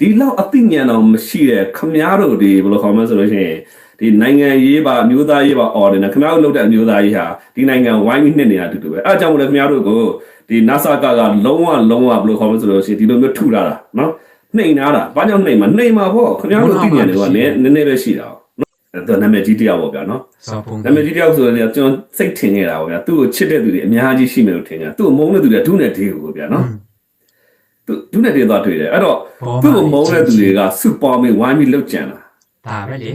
ဒီလောက်အသိဉာဏ်တော်မရှိတဲ့ခမားတို့ဒီဘယ်လိုခေါ်မလဲဆိုလို့ရှိရင်ဒီနိုင်ငံရေးပါအမျိုးသားရေးပါအော်တယ်နော်ခမားတို့လုပ်တဲ့အမျိုးသားရေးဟာဒီနိုင်ငံဝိုင်းပြီးနှစ်နေတာအတူတူပဲအဲအကြောင်းမို့လဲခမားတို့ကိုဒီ NASA ကကလုံးဝလုံးဝဘယ်လိုခေါ်မလဲဆိုလို့ရှိရင်ဒီလိုမျိုးထုထားတာနော်နှိမ်နာတာဘာကြောင့်နှိမ်မှာနှိမ်မှာပေါ့ခမားတို့သိဉာဏ်တွေကလည်းနည်းနည်းပဲရှိတာနော်အဲ့တော့နာမည်ကြီးတရားပေါ့ဗျာနော်စောဖုံးနာမည်ကြီးတယောက်ဆိုရင်ကျွန်တော်စိတ်ထင်နေတာပေါ့ဗျာသူ့ကိုချစ်တဲ့သူတွေအများကြီးရှိမယ်လို့ထင်ကြသူ့ကိုမုန်းတဲ့သူတွေဒုနဲ့ဒေးကိုဗျာနော် သူဒုနဲ့ဒေးသွားတွေ့တယ်အဲ့တော့သူ့ကိုမုန်းတဲ့သူတွေကစုပေါင်းပြီးဝိုင်းပြီးလှုပ်ကြံတာဒါပဲလေ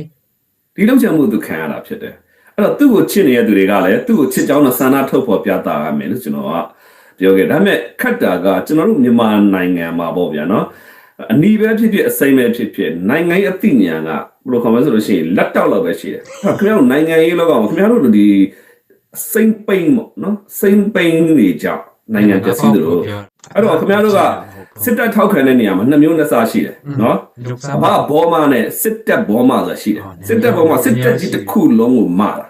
ဒီလှုပ်ကြံမှုသူခံရတာဖြစ်တယ်အဲ့တော့သူ့ကိုချစ်နေတဲ့သူတွေကလည်းသူ့ကိုချစ်ကြောင်းနဲ့ဆန္ဒထုတ်ဖော်ပြတာရမယ်လို့ကျွန်တော်ကပြောခဲ့ဒါပေမဲ့ခက်တာကကျွန်တော်တို့မြန်မာနိုင်ငံမှာပေါ့ဗျာနော်အနီးပဲဖြစ်ဖြစ်အစိမ်းပဲဖြစ်ဖြစ်နိုင်ငံရေးအသိဉာဏ်ကဘယ်လိုခေါ်မလဲဆိုလို့ရှိရင်လက်တောက်လောက်ပဲရှိတယ်ဟာခင်ဗျားတို့နိုင်ငံရေးလောကမှာခင်ဗျားတို့ဒီစိမ့်ပိန်ပေါ့နော်စိမ့်ပိန်တွေကြောင့်နိုင်ငံပျက်စီးတယ်လို့ အဲ့တော့ခင်ဗျားတို့ကစစ်တပ်ထောက်ခံတဲ့နေရာမှာနှစ်မျိုးနှစ်စားရှိတယ်နော်လုတ်စားအဘဘောမနဲ့စစ်တပ်ဘောမဆိုတာရှိတယ်စစ်တပ်ဘောမစစ်တပ်ကြီးတစ်ခုလုံးကိုမတာ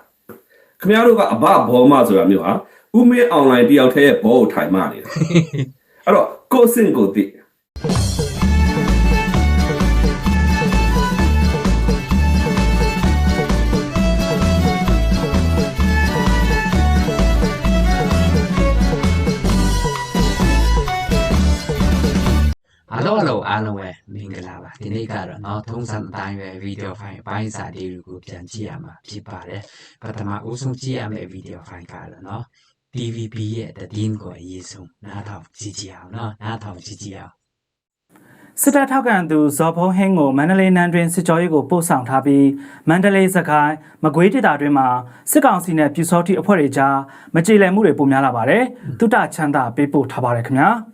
ခင်ဗျားတို့ကအဘဘောမဆိုတာမျိုးဟာဥမေးအွန်လိုင်းတယောက်တည်းရဲ့ဘောကိုထိုင်မနေတယ်အဲ့တော့ကိုယ့်စင်ကိုယ်သိ တို့အားလုံးပဲမင်္ဂလာပါဒီနေ့ကတော့နောက်သုံးဆန်းအတိုင်းပဲဗီဒီယိုဖိုင်ပိုင်းစာလေးတွေကိုပြန်ကြည့်ရမှာဖြစ်ပါတယ်ပထမဦးဆုံးကြည့်ရမယ့်ဗီဒီယိုဖိုင်ကတော့နော် TVB ရဲ့တည်င်းကိုအရေးဆုံးနားထောင်ကြည့်ကြအောင်နော်နားထောင်ကြည့်ကြအောင်စစ်တပ်ထောက်ခံသူဇော်ဖုံးဟင်းကိုမန္တလေးနန်းတွင်စစ်ကြောရေးကိုပို့ဆောင်ထားပြီးမန္တလေးစကိုင်းမကွေးဒေသတွင်မှစစ်ကောင်စီနဲ့ပြူစောတိအဖွဲ့တွေကြားမကြေလည်မှုတွေပုံများလာပါတယ်။တုတချမ်းသာပေးပို့ထားပါတယ်ခင်ဗျာ။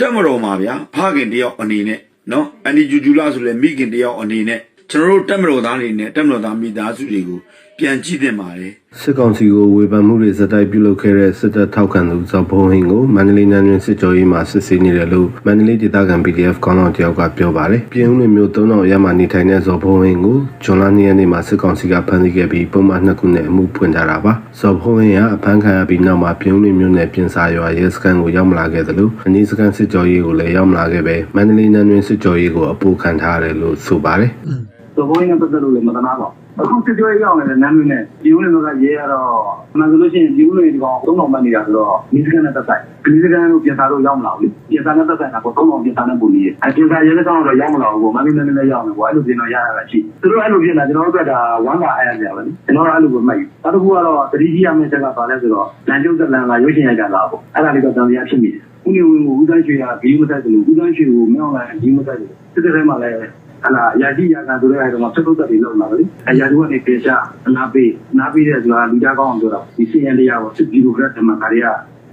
တက်မတော်မှာဗျာဖခင်တယောက်အနေနဲ့နော်အန်ဒီဂျူဂျူလာဆိုလဲမိခင်တယောက်အနေနဲ့ကျွန်တော်တို့တက်မတော်သားတွေနဲ့တက်မတော်သားမိသားစုတွေကို ပြန်ကြည့်တင်ပါတယ်စစ်ကောင်စီကိုဝေဖန်မှုတွေဇက်တိုက်ပြုလုပ်ခဲ့တဲ့စစ်တပ်ထောက်ခံသူဇော်ဘုံဟင်းကိုမန္တလေးနန်းတွင်စစ်ကြောရေးမှာစစ်ဆေးနေတယ်လို့မန္တလေးဒေသခံ PDF ကောင်းဆောင်တယောက်ကပြောပါတယ်။ပြည်ဦးလွင်မျိုး3000ရမှနေထိုင်တဲ့ဇော်ဘုံဟင်းကိုဂျွန်လာ2ရက်နေ့မှာစစ်ကောင်စီကဖမ်းဆီးခဲ့ပြီးပုံမှန်2ခုနဲ့အမှုဖွင့်ထားတာပါ။ဇော်ဘုံဟင်းကအဖမ်းခံရပြီးနောက်မှာပြည်ဦးလွင်မျိုးနယ်ပြင်စာရွာရဲစခန်းကိုရောက်မလာခဲ့သလိုအနည်းစခန်းစစ်ကြောရေးကိုလည်းရောက်မလာခဲ့ပဲမန္တလေးနန်းတွင်စစ်ကြောရေးကိုအပိုခံထားရတယ်လို့ဆိုပါတယ်။သဘောရင်းနဲ့ပတ်သက်လို့လည်းမသနာပါဘူး အခုစစ်ကြောရေးရောက်နေတဲ့နန်းတွင်းနဲ့ဒီဦးလင်တို့ကရေးရတော့အမှန်ဆိုလို့ရှိရင်ဒီဦးလင်ဒီကောင်3000မှတ်နေတာဆိုတော့မိစကန်နဲ့တက်ဆိုင်ဒီစကန်ကိုပြင်စားလို့ရောက်မလာဘူးလေပြင်စားနဲ့တက်ဆိုင်တာကို3000ပြင်စားနဲ့ပုံနေအဲပြင်စားရဲတဲ့ကောင်တော့ရောက်မလာဘူးပေါ့မန္တလေးနဲ့လည်းရောက်နေပေါ့အဲ့လိုပြင်တော့ရရတာရှိသူတို့အဲ့လိုပြင်တာကျွန်တော်တို့ကဒါဝမ်းသာအားရကြပါလေကျွန်တော်တို့အဲ့လိုကိုမှတ်ယူနောက်တစ်ခုကတော့တတိကြီးရမယ့်ချက်ကပါလဲဆိုတော့လမ်းကျုပ်သက်လန်ကရုပ်ရှင်ရိုက်တာလားပေါ့အဲ့ဒါလေးတော့တန်တရားဖြစ်မိတယ်ဦးနေဝင်ကိုဦးတန်းရွှေကဘီးမဆက်တယ်လို့ဦးတန်းရွှေကိုမြောင်းလိုက်ဘီးမဆက်တယ်စစ်တဲ့ထဲမှာလည်း ဟလာရာကြီးရာခံဆိုတဲ့အဲ့တော့ဆက်ထုတ်တဲ့လောက်လာပါလေအရာတို့ကနေပြေချအနာပေးနာပေးတဲ့ဆိုတာလူသားကောင်းအောင်ပြောတာဒီစီရင်တရားကိုစစ်ပြီးလို့ကဓမ္မကာရီက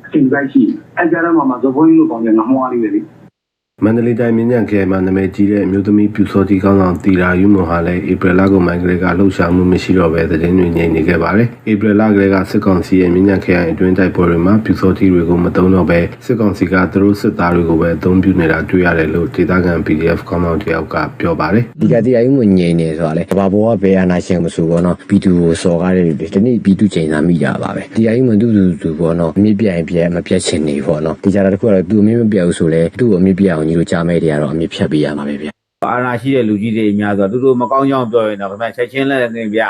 အစဉ်တိုင်းရှိအဲ့ကြတော့မှဇဘိုင်းလို့ကောင်းတယ်ငမောလေးပဲလေ မန္တလေးတိုင်းမြင်းညံခရိုင်မှာနာမည်ကြီးတဲ့အမျိုးသမီးပြူစောတိကောင်းဆောင်တီရာယူမွန်ဟာလည်းဧပြီလကုန်ပိုင်းကလေးကလှုပ်ရှားမှုမရှိတော့ဘဲသတင်းတွေညင်နေခဲ့ပါတယ်။ဧပြီလကလေးကစစ်ကောင်စီရဲ့မြင်းညံခရိုင်အတွင်းတိုက်ပွဲတွေမှာပြူစောတိတွေကိုမတုံးတော့ဘဲစစ်ကောင်စီကသူတို့စစ်သားတွေကိုပဲအသုံးပြုနေတာတွေ့ရတယ်လို့ဒေသခံ PDF ကောင်းဆောင်တယောက်ကပြောပါတယ်။ဒီကတရားရုံးကိုငြိမ်နေဆိုတာလေကဘာဘောကဘယ်အာနာရှင်မဆိုဘောနော်ဘီတူကိုစော်ကားတဲ့လူတွေဒီနေ့ဘီတူချိန်သာမိကြပါပဲတရားရုံးမှာတူတူတူဘောနော်အမြင့်ပြရင်ပြက်မပြက်ချင်နေဘောနော်ဒီကြတာတခုကတော့သူအမြင့်မပြက်ဘူးဆိုလေသူ့ကိုအမြင့်ပြက်အောင်ညီတို့ကြားမဲ့တွေကတော့အမြင့်ဖြတ်ပေးရမှာပဲဗျအာဏာရှိတဲ့လူကြီးတွေအများဆိုသူတို့မကောင်းကြောင်းပြောရင်တော့ခင်ဗျချက်ချင်းလက်နေပြ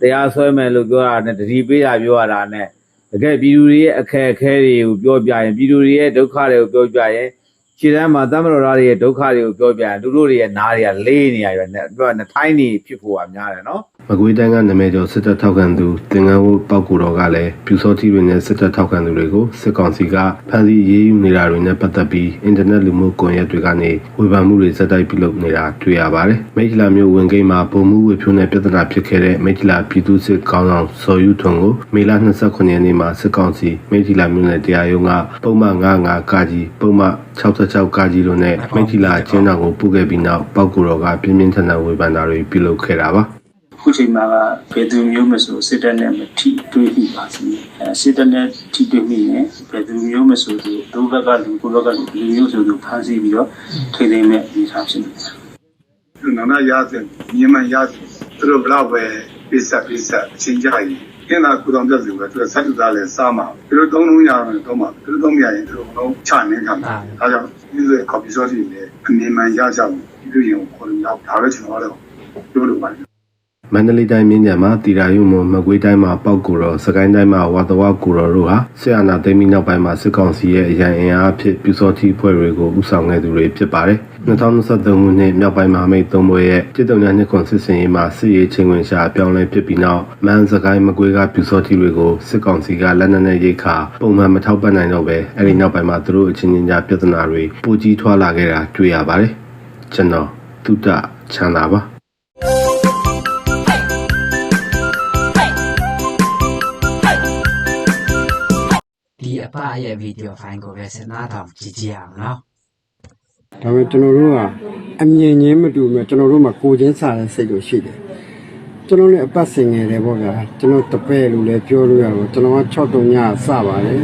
တရားဆွဲမယ်လို့ပြောတာနဲ့တတိပေးတာပြောရတာနဲ့တကယ်ပြည်သူတွေရဲ့အခက်အခဲတွေကိုပြောပြရင်ပြည်သူတွေရဲ့ဒုက္ခတွေကိုပြောပြရင်ခြေတန်းမှာတမတော်သားတွေရဲ့ဒုက္ခတွေကိုပြောပြရင်သူတို့တွေရဲ့နားတွေကလေးနေရတယ်နဲ့ပြောရင်ထိုင်းနေဖြစ်ဖို့ကများတယ်နော် မကွေးတိုင်းကနာမည်ကျော်စစ်တပ်ထောက်ခံသူတင်ငန်းဝတ်ပောက်ကူတော်ကလည်းပြူစောတိတွေနဲ့စစ်တပ်ထောက်ခံသူတွေကိုစစ်ကောင်စီကဖမ်းဆီးရေးယူနေတာတွေနဲ့ပတ်သက်ပြီးအင်တာနက်လူမှုကွန်ရက်တွေကနေဝေဖန်မှုတွေစက်တိုက်ပြုလုပ်နေတာတွေ့ရပါတယ်။မိတ်လာမျိုးဝင်ကိန်းမှာပုံမှုဝေဖြိုးနဲ့ပြဿနာဖြစ်ခဲ့တဲ့မိတ်လာပြည်သူစစ်ကောင်းဆောင်စော်ယူထွန်းကိုမေလ29ရက်နေ့မှာစစ်ကောင်စီမိတ်လာမျိုးနဲ့တရားရုံးကပုံမှန်95ကာကြီးပုံမှန်66ကာကြီးတို့နဲ့မိတ်လာကျင်းတော်ကိုပို့ခဲ့ပြီးနောက်ပောက်ကူတော်ကပြင်းပြင်းထန်ထန်ဝေဖန်တာတွေပြုလုပ်ခဲ့တာပါ။ ခုချိန်မှာကဘယ်သူမျိုးမဆိုစစ်တပ်နဲ့မထိတွေ့မိပါစေအဲစစ်တပ်နဲ့ထိတွေ့မိရင်ဘယ်သူမျိုးမဆိုသူဒုဘက်ကလူကိုဘက်ကလူလူမျိုးဆိုသူဖမ်းဆီးပြီးတော့ထိသိမ်းမဲ့ဒီထားဖြစ်နေတယ်နာနာရတဲ့မြန်မာရတဲ့သူတို့ဘလောက်ပဲပိစပိစအချင်းကြရင်ကင်းသာကုတော်ပြတ်စီပဲသူကဆက်တူသားလဲစားမှာသူတို့သုံးလုံးရအောင်တော့မှာသူတို့သုံးမရရင်သူတို့လုံးချနေခံမှာဒါကြောင့်ဒီလိုကော်ပီဆော့စီနဲ့အနေမှန်ရကြဘူးဒီလိုရင်ခေါ်လို့ရောက်ဒါပဲကျွန်တော်ကတော့ပြောလို့ပါတယ် မန္တလေးတိုင်းမြင်းကြံမှာတီရာယုံမမကွေးတိုင်းမှာပောက်ကူတော်စကိုင်းတိုင်းမှာဝါတဝကူတော်တို့ဟာဆရာနာသိမ်းပြီးနောက်ပိုင်းမှာစစ်ကောင်စီရဲ့အရန်အင်အားအဖြစ်ပြူစောတိဖွဲ့တွေကိုဥဆောင်ခဲ့သူတွေဖြစ်ပါတယ်2023ခုနှစ်မြောက်ပိုင်းမှာမိတ်သုံးဘွဲရဲ့ပြည်တော်များနှစ်ခွန်စစ်စင်ရေးမှာစစ်ရေးချင်းဝင်ရှာအပြောင်းလဲဖြစ်ပြီးနောက်မန်စကိုင်းမကွေးကပြူစောတိတွေကိုစစ်ကောင်စီကလက်နက်နဲ့ရိတ်ခါပုံမှန်မထောက်ပံ့နိုင်တော့ပဲအဲဒီနောက်ပိုင်းမှာသူတို့အချင်းချင်းကြားပြဿနာတွေပိုကြီးထွားလာခဲ့တာတွေ့ရပါတယ်ကျွန်တော်တုဒ္ဒချမ်းသာပါ ဒီအပရဲ့ဗီဒီယိုဖိုင်ကိုပဲစဉ်းစားတော့ကြည့်ကြည့်အောင်နော်ဒါပေမဲ့ကျွန်တော်တို့ကအမြင်ချင်းမတူမဲ့ကျွန်တော်တို့မှာကိုချင်းစားတဲ့စိတ်တို့ရှိတယ်ကျွန်တော်လည်းအပတ်စင်ငယ်တယ်ပေါ့ဗျာကျွန်တော်တပည့်လို့လည်းပြောလို့ရတော့ကျွန်တော်က6တုံညစပါတယ်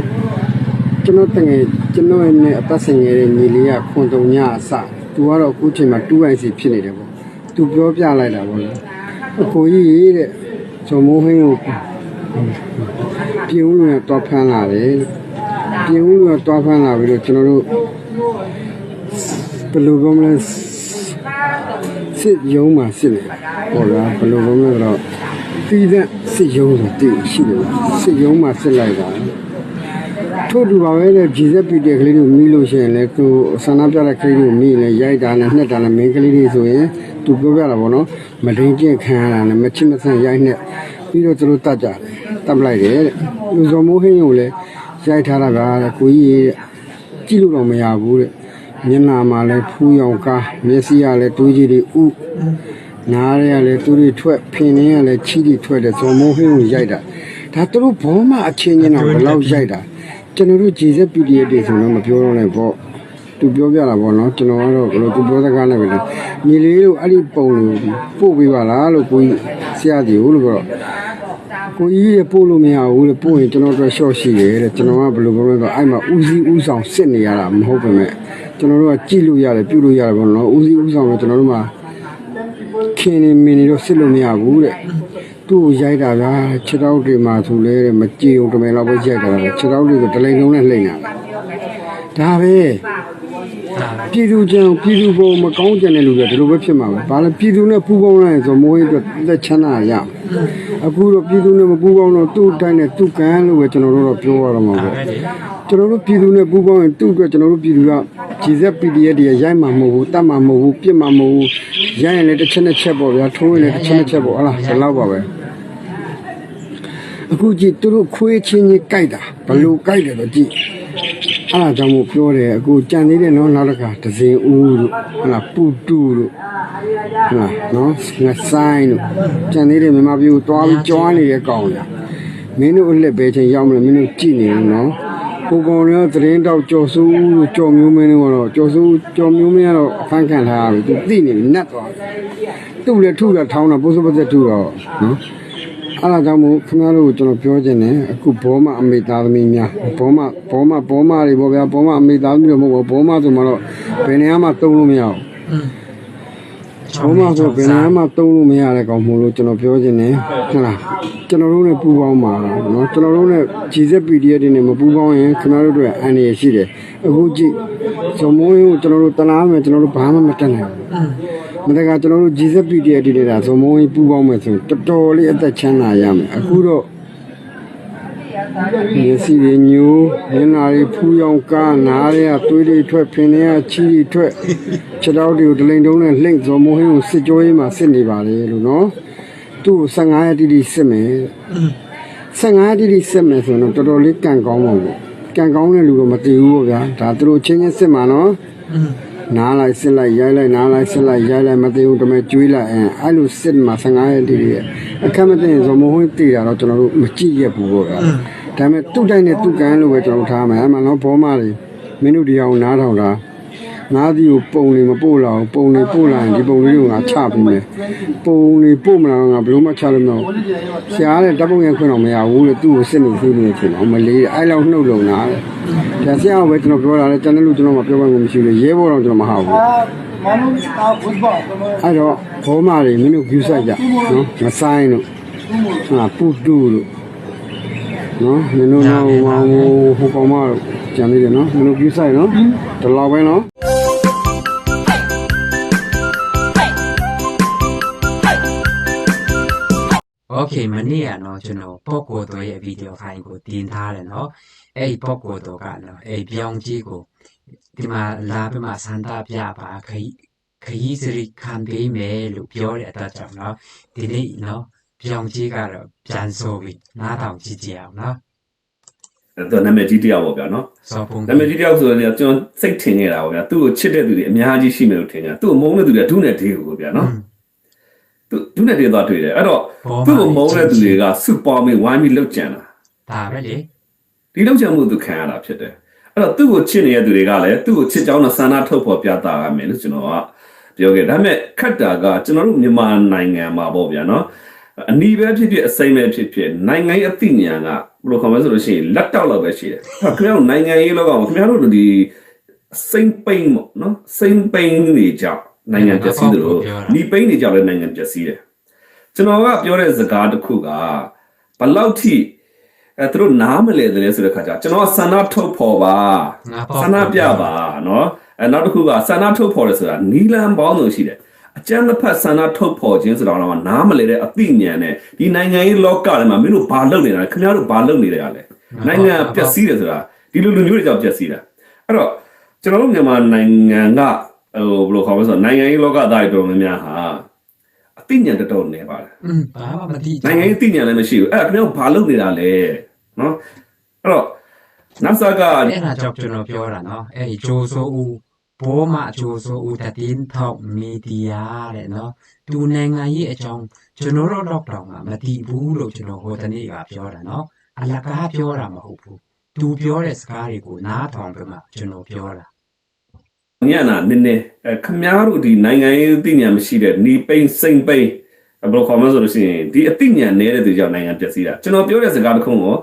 ကျွန်တော်တငယ်ကျွန်တော်ရဲ့နဲ့အပတ်စင်ငယ်တဲ့ညီလေးကခွန်တုံညအစသူကတော့အခုချိန်မှာ 2IC ဖြစ်နေတယ်ပေါ့သူပြောပြလိုက်တာပေါ့လေအကိုကြီးတဲ့ဇော်မိုးဟင်းကိုပြင်ဦးလွင်တော့ဖမ်းလာတယ် ပြင်ဦးလွင်တော့ဖမ်းလာပြီးတော့ကျွန်တော်တို့ဘယ်လိုကောမလဲစစ်ယုံမှာစစ်နေပေါ့ဗျာဘယ်လိုကောမလဲတော့တီးတဲ့စစ်ယုံဆိုတည်ရှိတယ်စစ်ယုံမှာစစ်လိုက်တာထို့တူပါပဲလေဂျီဇက်ပီတဲ့ကလေးတို့မိလို့ရှိရင်လည်းသူဆန္ဒပြတဲ့ကလေးတို့မိရင်ရိုက်တာနဲ့နှစ်တာနဲ့မင်းကလေးတွေဆိုရင်သူပြောပြတာပေါ့နော်မဒိန်ကျင့်ခံရတာနဲ့မချစ်မဆန့်ရိုက်နဲ့ပြီးတော့သူတို့တတ်ကြတယ်တတ်ပလိုက်တယ်တဲ့လူစော်မိုးဟင်းကိုလည်း ရိုက်ထားတာကတဲ့ကိုကြီးတဲ့ကြည့်လို့တော့မရဘူးတဲ့မျက်နှာမှာလည်းဖူးရောင်ကားမျက်စိကလည်းတွေးကြီးတွေဥနားရကလည်းသူတွေထွက်ဖင်နေရလည်းချီတွေထွက်တယ်ဇော်မိုးဟင်းကိုရိုက်တာဒါသူတို့ဘောမအချင်းချင်းတော့ဘယ်လောက်ရိုက်တာကျွန်တော်တို့ဂျေဇက် PDF တွေဆိုတော့မပြောတော့နဲ့ပေါ့သူပြောပြတာပေါ့နော်ကျွန်တော်ကတော့ဘယ်လိုသူပြောစကားနဲ့ပဲလေညီလေးတို့အဲ့ဒီပုံလို့ပို့ပေးပါလားလို့ကိုကြီးဆရာကြီးလို့ပြောတော့ ကိုကြီးရပို့လို့မရဘူးလေပို့ရင်ကျွန်တော်တို့ရှော့ရှိတယ်တဲ့ကျွန်တော်ကဘယ်လိုပြောလဲဆိုအဲ့မှာဦးစီးဦးဆောင်စစ်နေရတာမဟုတ်ပါနဲ့ကျွန်တော်တို့ကကြည့်လို့ရတယ်ပြုလို့ရတယ်ဘောနော်ဦးစီးဦးဆောင်တော့ကျွန်တော်တို့မှာခင်နေမင်းနေတော့စစ်လို့မရဘူးတဲ့သူ့ကိုရိုက်တာကခြေထောက်တွေမှာဆိုလဲတဲ့မကြည်အောင်တမယ်လောက်ပဲရိုက်တာပဲခြေထောက်တွေကိုတလိန်လုံးနဲ့လှိမ့်တာဒါပဲ ပြည်သူကြောင့်ပြည်သူပုံမကောင်းကြတဲ့လူတွေဒီလိုပဲဖြစ်မှာပဲဘာလဲပြည်သူနဲ့ပူးပေါင်းလိုက်ရင်ဆိုမိုးရင်အတွက်လက်ချမ်းသာရမယ်အခုတော့ပြည်သူနဲ့မပူးပေါင်းတော့သူ့အတိုင်းနဲ့သူ့ကံလို့ပဲကျွန်တော်တို့တော့ပြောရတော့မှာပေါ့ကျွန်တော်တို့ပြည်သူနဲ့ပူးပေါင်းရင်သူ့အတွက်ကျွန်တော်တို့ပြည်သူကဂျီဇက် PDF တွေရိုက်မှာမဟုတ်ဘူးတတ်မှာမဟုတ်ဘူးပြစ်မှာမဟုတ်ဘူးရိုက်ရင်လည်းတစ်ချက်နဲ့ချက်ပေါ့ဗျာထိုးရင်လည်းတစ်ချက်နဲ့ချက်ပေါ့ဟုတ်လားဒီလောက်ပါပဲအခုကြည့်သူတို့ခွေးချင်းကြီးကြိုက်တာဘလို့ကြိုက်တယ်တော့ကြည့် အဲ့ဒါကြောင့်မို့ပြောတယ်အခုကြံသေးတယ်နော်နောက်တစ်ခါဒဇင်ဦးတို့ဟလာပူတူတို့ဟလာနော်ငဆိုင်တို့ကြံသေးတယ်မြန်မာပြည်ကိုတွားပြီးကြွားနေတဲ့ကောင်ညာမင်းတို့အလက်ပဲချင်းရောက်မလို့မင်းတို့ကြည့်နေလို့နော်ကိုကောင်လည်းသတင်းတောက်ကြော်စိုးတို့ကြော်မျိုးမင်းတို့ကတော့ကြော်စိုးကြော်မျိုးမင်းကတော့အဖမ်းခံထားရပြီသူသိနေပြီနတ်သွားသူ့လည်းထုတာထောင်းတာပုစပသက်ထုတော့နော် အဲ့ဒါကြောင့်မို့ခင်ဗျားတို့ကိုကျွန်တော်ပြောချင်တယ်အခုဘောမအမေသားသမီးများဘောမဘောမဘောမတွေပေါ့ဗျာဘောမအမေသားသမီးတွေမဟုတ်ဘူးဘောမဆိုမှတော့ဘယ်နေရာမှတုံးလို့မရဘူးဘောမဆိုဘယ်နေရာမှတုံးလို့မရတဲ့ကောင်မို့လို့ကျွန်တော်ပြောချင်တယ်ဟုတ်လားကျွန်တော်တို့နဲ့ပူးပေါင်းပါเนาะကျွန်တော်တို့နဲ့ဂျီဇက် PDF တွေနဲ့မပူးပေါင်းရင်ခင်ဗျားတို့တွေအန်ရရှိတယ်အခုကြည့်ဇုံမိုးကိုကျွန်တော်တို့တလားမယ်ကျွန်တော်တို့ဘာမှမတက်နိုင်ဘူး မတကကျွန်တော်တို့ GZ PDF တည်နေတာဇုံမုံကြီးပူပေါင်းမယ်ဆိုရင်တော်တော်လေးအသက်ချမ်းသာရမယ်အခုတော့ဒီစီရညိုညနာရီဖူးရောင်ကားနားရသွေးတွေထွက်ဖင်တွေကချီတွေထွက်ခြေတော်တွေကိုဒလိန်တုံးနဲ့လှိမ့်ဇုံမုံဟင်းကိုစစ်ကြောရေးမှာစစ်နေပါလေလို့နော်သူ့ကို15ရက်တိတိစစ်မယ်15ရက်တိတိစစ်မယ်ဆိုတော့တော်တော်လေးကံကောင်းပါဘူးကံကောင်းတဲ့လူတော့မတည်ဘူးပေါ့ဗျာဒါသူတို့ချင်းချင်းစစ်မှာနော် နားလိုက်စစ်လိုက်ရိုက်လိုက်နားလိုက်စစ်လိုက်ရိုက်လိုက်မသိဘူးတမဲကျွေးလိုက်အဲအဲ့လိုစစ်မှာ15ရက်တည်းရဲ့အခက်မသိရင်ဇော်မဟုတ်တည်တာတော့ကျွန်တော်တို့မကြည့်ရဘူးပေါ့ဗျာဒါပေမဲ့သူ့တိုင်းနဲ့သူ့ကန်းလို့ပဲကျွန်တော်ထားမယ်အဲ့မှာတော့ဘောမတွေမင်းတို့ဒီအောင်နားထောင်တာ နားဒီကိုပုံနေမပို့လာဘူးပုံနေပို့လာရင်ဒီပုံလေးကိုငါချပြီးမယ်ပုံနေပို့မလာတော့ငါဘယ်လို့မှချလို့မရဘူးဆရာကလည်းဓာတ်ပုံရခွင့်တော့မရဘူးလေသူ့ကိုစစ်နေသေးနေဖြစ်တော့မလေးအဲ့လောက်နှုတ်လုံတာတဲ့ဆရာကပဲကျွန်တော်ပြောတာလေကျွန်တော်လူကျွန်တော်မပြောဘဲကိုမရှိလို့ရဲဘောတော့ကျွန်တော်မဟာဘူးအဲ့တော့ဘောမတွေမင်းတို့ view ဆက်ကြနော်မဆိုင်တို့ဟာပူတူတို့ဟနော်နင်တို့တော့ဟိုမှာဟိုဟိုကောင်မကြံနေတယ်နော်နင်တို့ကြီးဆိုင်နော်ဒီလောက်ပဲနော် Okay မနေ့ကနော်ကျွန်တော်ပေါ့ကိုတော်ရဲ့ဗီဒီယိုဖိုင်ကိုတင်ထားတယ်နော်အဲ့ဒီပေါ့ကိုတော်ကနော်အဲ့ပြောင်းကြီးကိုဒီမှာလာပြီးမှဆန္ဒပြပါခရီးခရီးစရိခံပေးမယ်လို့ပြောတဲ့အတကြောင့်နော်ဒီနေ့နော်ပြောင်းကြီးကတော့ပြန်ဆိုပြီးနားတောင်ကြည့်ကြအောင်နော်တော်နာမည်ကြီးတယောက်ပေါ့ဗျာနော်နာမည်ကြီးတယောက်ဆိုတော့ကျွန်တော်စိတ်ထင်နေတာပေါ့ဗျာသူ့ကိုချစ်တဲ့သူတွေအများကြီးရှိမယ်လို့ထင်ကြသူ့ကိုမုန်းတဲ့သူတွေအထုနဲ့ဒေးကိုဗျာနော် သူဒုနဲ့ဒေးသွားတွေ့တယ်အဲ့တော့သူ့ကိုမုန်းတဲ့သူတွေကစုပေါင်းပြီးဝိုင်းပြီးလှုပ်ကြံတာဒါပဲလေဒီလှုပ်ကြံမှုသူခံရတာဖြစ်တယ်အဲ့တော့သူ့ကိုချစ်နေတဲ့သူတွေကလည်းသူ့ကိုချစ်ကြောင်းနဲ့ဆန္ဒထုတ်ဖော်ပြတာရမယ်လို့ကျွန်တော်ကပြောခဲ့ဒါပေမဲ့ခက်တာကကျွန်တော်တို့မြန်မာနိုင်ငံမှာပေါ့ဗျာနော်အနီးပဲဖြစ်ဖြစ်အစိမ်းပဲဖြစ်ဖြစ်နိုင်ငံရေးအသိဉာဏ်ကဘယ်လိုခေါ်မလဲဆိုလို့ရှိရင်လက်တောက်လောက်ပဲရှိတယ်ဟာခင်ဗျားတို့နိုင်ငံရေးလောကမှာခင်ဗျားတို့ဒီစိမ့်ပိန်ပေါ့နော်စိမ့်ပိန်နေကြ နိုင်ငံပျက်စီးတယ်လို့ဒီပိန်နေကြလည်းနိုင်ငံပျက်စီးတယ်ကျွန်တော်ကပြောတဲ့စကားတစ်ခုကဘလောက်ထိအဲသူတို့နားမလဲတယ်ဆိုတဲ့ခါကျကျွန်တော်ကဆန္ဒထုတ်ဖော်ပါငါပေါ့ဆန္ဒပြပါနော်အဲနောက်တစ်ခုကဆန္ဒထုတ်ဖော်တယ်ဆိုတာနီလန်ပေါင်းလို့ရှိတယ်အကျန်းတစ်ဖက်ဆန္ဒထုတ်ဖော်ခြင်းဆိုတာတော့နားမလဲတဲ့အသိဉာဏ်နဲ့ဒီနိုင်ငံရေးလောကထဲမှာမင်းတို့ဘာလုပ်နေတာလဲခင်ဗျားတို့ဘာလုပ်နေတယ်လဲနိုင်ငံပျက်စီးတယ်ဆိုတာဒီလိုလူမျိုးတွေကြောင့်ပျက်စီးတာအဲ့တော့ကျွန်တော်တို့မြန်မာနိုင်ငံက ဟိုဘယ်လိုခေါ်မလဲဆိုတော့နိုင်ငံရေးလောကသားတွေတော်တော်များများဟာအသိဉာဏ်တော်တော်နေပါတယ်อืมဘာမှမသိနိုင်ငံရေးသိဉာဏ်လည်းမရှိဘူးအဲ့ဒါခင်ဗျားတို့ဘာလုပ်နေတာလဲနော်အဲ့တော့ NASA ကအဲ့ဒါကြောင့်ကျွန်တော်ပြောတာနော်အဲ့ဒီဂျိုဆိုဦးဘောမဂျိုဆိုဦးတတင်းထောက်မီဒီယာတဲ့နော်သူနိုင်ငံရေးအကြောင်းကျွန်တော်တို့တော့တောင်မှမသိဘူးလို့ကျွန်တော်ဟိုတနေ့ကပြောတာနော်အလကားပြောတာမဟုတ်ဘူးသူပြောတဲ့စကားတွေကိုနားထောင်ပြီးမှကျွန်တော်ပြောတာ ညနာနည်းနည်းအဲခမားတို့ဒီနိုင်ငံရေးအသိဉာဏ်မရှိတဲ့နီပိန်စိန်ပိန်ဘယ်လိုခေါ်မလဲဆိုလို့ရှိရင်ဒီအသိဉာဏ်နည်းတဲ့သူကြောင့်နိုင်ငံပျက်စီးတာကျွန်တော်ပြောတဲ့စကားတစ်ခုကို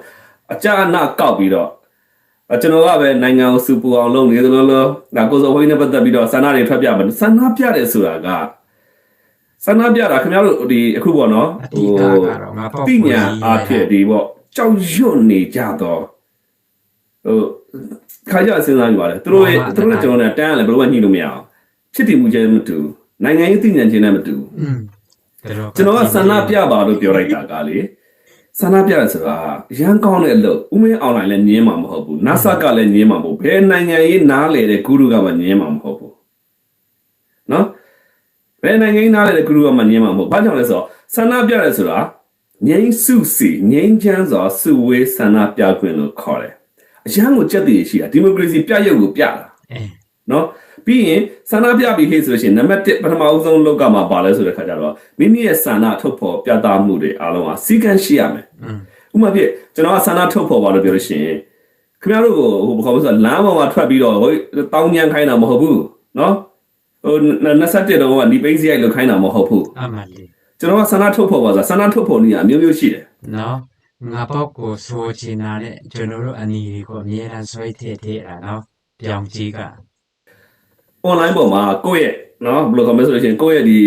အကြအနကောက်ပြီးတော့အဲကျွန်တော်ကပဲနိုင်ငံကိုစူပူအောင်လုပ်နေသလိုလိုဒါကိုစောဝင်းနဲ့ပတ်သက်ပြီးတော့ဆန္ဒတွေထွက်ပြမယ်ဆန္ဒပြတယ်ဆိုတာကဆန္ဒပြတာခင်ဗျားတို့ဒီအခုပေါ့နော်အတိအကကတော့ငါပေါ့သိဉာဏ်အားဖြင့်ဒီပေါ့ကြောက်ရွံ့နေကြတော့ဟို ခါကြစဉ်းစားကြပါလေသူတို့ရဲ့သူတို့နဲ့ကျွန်တော်နဲ့တန်းရလဲဘယ်လိုမှညှိလို့မရအောင်ဖြစ်တည်မှုချင်းမတူနိုင်ငံရေးသိဉာဏ်ချင်းနဲ့မတူอืมဒါတော့ကျွန်တော်ကဆန္ဒပြပါလို့ပြောလိုက်တာကလေဆန္ဒပြရဆိုတာရန်ကောင်းတဲ့အလုပ်ဥမင်းအွန်လိုင်းလည်းညင်းမှာမဟုတ်ဘူး NASA ကလည်းညင်းမှာမဟုတ်ဘူးဘယ်နိုင်ငံရေးနားလေတဲ့ဂုရုကမှညင်းမှာမဟုတ်ဘူးနော်ဘယ်နိုင်ငံရေးနားလေတဲ့ဂုရုကမှညင်းမှာမဟုတ်ဘာကြောင့်လဲဆိုတော့ဆန္ဒပြရဆိုတာငိမ့်စုစီငိမ့်ချမ်းစွာစုဝေးဆန္ဒပြခွင့်လို့ခေါ်တယ် အရန်ကိုကြက်တည်ရှိတာဒီမိုကရေစီပြရုပ်ကိုပြတာအဲနော်ပြီးရင်ဆန္ဒပြပြီးဟေ့ဆိုလို့ရှိရင်နံပါတ်1ပထမအဆုံးလောက်ကမှာပါလဲဆိုတဲ့ခါကျတော့မိမိရဲ့ဆန္ဒထုတ်ဖော်ပြသမှုတွေအားလုံးဟာစီကံရှိရမယ်อืมဥပမာဖြစ်ကျွန်တော်ကဆန္ဒထုတ်ဖော်ပါလို့ပြောလို့ရှိရင်ခင်ဗျားတို့ကိုဟိုဘာခေါ်မလဲဆိုတော့လမ်းပေါ်မှာထွက်ပြီးတော့ဟိုတောင်းညံခိုင်းတာမဟုတ်ဘူးနော်ဟို27တုန်းကဒီပိန်းစီရိုက်လို့ခိုင်းတာမဟုတ်ဘူးအမှန်လေကျွန်တော်ကဆန္ဒထုတ်ဖော်ပါဆိုတာဆန္ဒထုတ်ဖော်နည်းအမျိုးမျိုးရှိတယ်နော် ငါပေါ့ကိုဆိုချင်တာနဲ့ကျွန်တော်တို့အနီကိုအမြဲတမ်းဆွဲထည့်ထည့်တာနော်ပြောင်ကြီးက online ပေါ်မှာကိုယ့်ရဲ့နော်ဘယ်လိုခေါ်မလဲဆိုလို့ရှိရင်ကိုယ့်ရဲ့ဒီ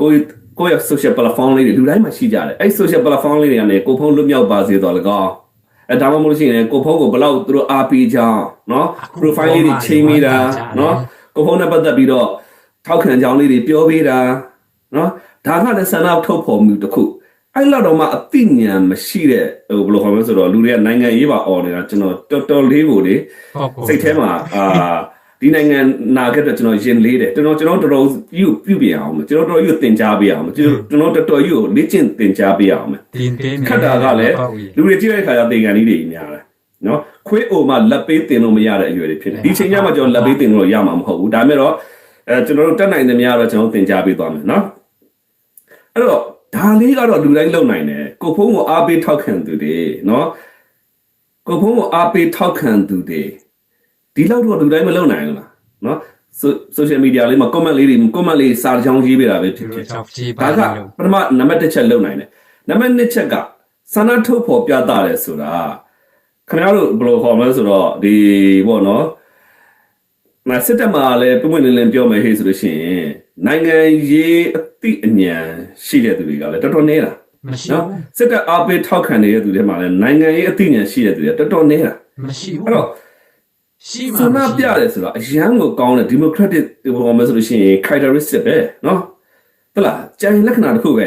ကိုယ့်ကိုယ့်ရဲ့ social platform လေးတွေလူတိုင်းမှာရှိကြတယ်အဲ့ social platform လေးတွေကနေကိုယ်ဖုန်းလွတ်မြောက်ပါစေတော့လကောအဲဒါမှမဟုတ်လို့ရှိရင်ကိုယ်ဖုန်းကိုဘယ်လောက်သူတို့ RP ကြောင်းနော် profile လေးတွေချိန်မိတာနော်ကိုယ်ဖုန်းနဲ့ပတ်သက်ပြီးတော့ထောက်ခံကြောင်းလေးတွေပြောပေးတာနော်ဒါကလည်းဆန္ဒထုတ်ဖော်မှုတစ်ခု အဲ့လောက်တော့မှအသိဉာဏ်မရှိတဲ့ဟိုဘယ်လိုခေါ်မလဲဆိုတော့လူတွေကနိုင်ငံရေးပါអော်နေတာကျွန်တော်တော်တော်လေးကိုလေပေါ့ကိုစိတ်ထဲမှာအာဒီနိုင်ငံနာခဲ့တော့ကျွန်တော်ရင်လေးတယ်ကျွန်တော်ကျွန်တော်တော်တော်ပြုပြုပြင်အောင်မယ်ကျွန်တော်တော်တော်ယူသင်ကြားပေးအောင်မယ်ကျွန်တော်ကျွန်တော်တော်တော်ယူကိုလေ့ကျင့်သင်ကြားပေးအောင်မယ်တင်ပေးမယ်ခက်တာကလည်းလူတွေကြည့်တဲ့အခါကျသင်္ကန်လေးတွေများတယ်နော်ခွေးအိုမှလက်ပေးတင်လို့မရတဲ့အရွယ်တွေဖြစ်တယ်ဒီချိန်ကျမှကျွန်တော်လက်ပေးတင်လို့ရမှာမဟုတ်ဘူးဒါပေမဲ့တော့အဲကျွန်တော်တို့တက်နိုင်သမျှတော့ကျွန်တော်သင်ကြားပေးသွားမယ်နော်အဲ့တော့ ဒါလေးကတော့လူတိုင်းလုံနိုင်တယ်ကိုဖုံးကိုအားပေးထောက်ခံသူတွေနော်ကိုဖုံးကိုအားပေးထောက်ခံသူတွေဒီလောက်တော့လူတိုင်းမလုပ်နိုင်ဘူးလားနော် social media လေးမှာ comment လေးတွေ comment လေးစာကြောင်းရေးပေးတာပဲဖြစ်ဖြစ်ကြောက်ကြီးပါဒါကလို့ပထမနံပါတ်1ချက်လုပ်နိုင်တယ်နံပါတ်2ချက်ကဆန္ဒထုတ်ဖော်ပြသတယ်ဆိုတာခင်ဗျားတို့ဘယ်လိုခေါ်မလဲဆိုတော့ဒီပေါ့နော် မစစ်တပ်မှာလည်းပုံမှန်လင်းလင်းပြောမယ်ဟေ့ဆိုလို့ရှိရင်နိုင်ငံရေးအသိအဉာဏ်ရှိတဲ့သူတွေကလည်းတော်တော်နေတာမရှိနော်ဘူးစစ်တပ်အားပေးထောက်ခံနေတဲ့သူတွေမှာလည်းနိုင်ငံရေးအသိဉာဏ်ရှိတဲ့သူတွေတော်တော်နေတာမရှိဘူးအဲ့တော့ရှိမှဆန္ဒပြတယ်ဆိုတော့အရန်ကိုကောင်းတဲ့ democratic ဟောမယ်ဆိုလို့ရှိရင် characteristic ပဲနော်ဟုတ်လားကြံလက္ခဏာတစ်ခုပဲ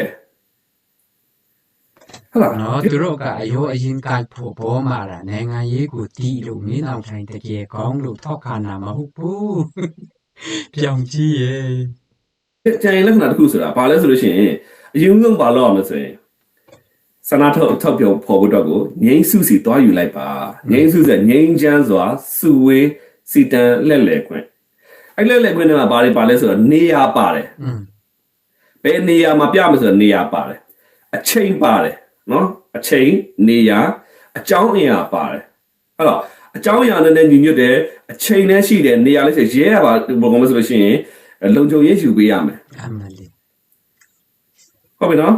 ဟုတ်လားနော်သူတို့ကအရောအရင်ကိုက်ဖို့ဘောမာတာနိုင်ငံရေးကိုတီးလို့မင်းအောင်ထိုင်တကယ်ကောင်းလို့ထောက်ခံတာမဟုတ်ဘူးပြောင်ကြီးရဲ့ကြံလက္ခဏာတစ်ခုဆိုတာဘာလဲဆိုလို့ရှိရင်အရင်ဆုံးဘာလို့ရမလဲဆိုရင်ဆန္ဒထုတ်ထောက်ပြောဖို့ဖို့တော့ကိုငိမ့်စုစီတွားယူလိုက်ပါငိမ့်စုစငိမ့်ချမ်းစွာစုဝေးစီတန်လက်လဲခွင့်အဲ့လက်လဲခွင့်တွေမှာဘာတွေပါလဲဆိုတော့နေရပါတယ်อืมဘယ်နေရာမှာပြမယ်ဆိုတော့နေရာပါတယ်အချိန်ပါတယ် နော်အချိန်နေရာအကြောင်းအရာပါတယ်အဲ့တော့အကြောင်းအရာနဲ့လည်းညီညွတ်တယ်အချိန်လည်းရှိတယ်နေရာလည်းရှိရဲရပါဘယ်ကောင်မဆိုလို့ရှိရင်လုံခြုံရေးယူပေးရမယ်အမလီဟုတ်ပြီနော်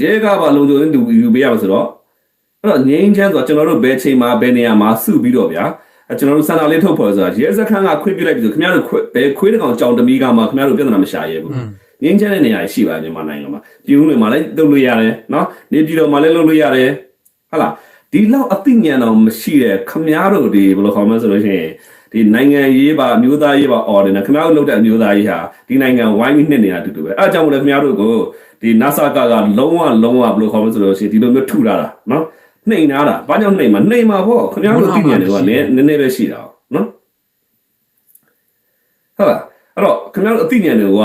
ရဲကပါလုံခြုံရေးယူယူပေးရမယ်ဆိုတော့အဲ့တော့ငိမ့်ချမ်းဆိုတော့ကျွန်တော်တို့ဘယ်ချိန်မှာဘယ်နေရာမှာစုပြီးတော့ဗျာအဲကျွန်တော်တို့စန္ဒာလေးထုတ်ဖော်ဆိုတာရဲစခန်းကခွင့်ပြုလိုက်ပြီဆိုခင်ဗျားတို့ခွဲဘယ်ခွေးတကောင်ကြောင်တမီကမှခင်ဗျားတို့ပြဿနာမရှာရဲဘူးอืม ငင်းချမ်းတဲ့နေရာရှိပါတယ်မြန်မာနိုင်ငံမှာပြည်ဦးတွေမှာလည်းလုပ်လို့ရတယ်နော်နေပြည်တော်မှာလည်းလုပ်လို့ရတယ်ဟုတ်လားဒီလောက်အသိဉာဏ်တော်မရှိတဲ့ခမားတို့ဒီဘယ်လိုခေါ်မလဲဆိုလို့ရှိရင်ဒီနိုင်ငံရေးပါအမျိုးသားရေးပါအော်တယ်နော်ခမားတို့လုပ်တဲ့အမျိုးသားရေးဟာဒီနိုင်ငံဝိုင်းပြီးနှစ်နေတာအတူတူပဲအဲအကြောင်းမို့လဲခမားတို့ကိုဒီ NASA ကကလုံးဝလုံးဝဘယ်လိုခေါ်မလဲဆိုလို့ရှိရင်ဒီလိုမျိုးထုထားတာနော်နှိမ်နာတာဘာကြောင့်နှိမ်မှာနှိမ်မှာပေါ့ခမားတို့သိဉာဏ်တွေကလည်းနည်းနည်းပဲရှိတာနော်ဟုတ်လားအဲ့တော့ခမားတို့အသိဉာဏ်တွေက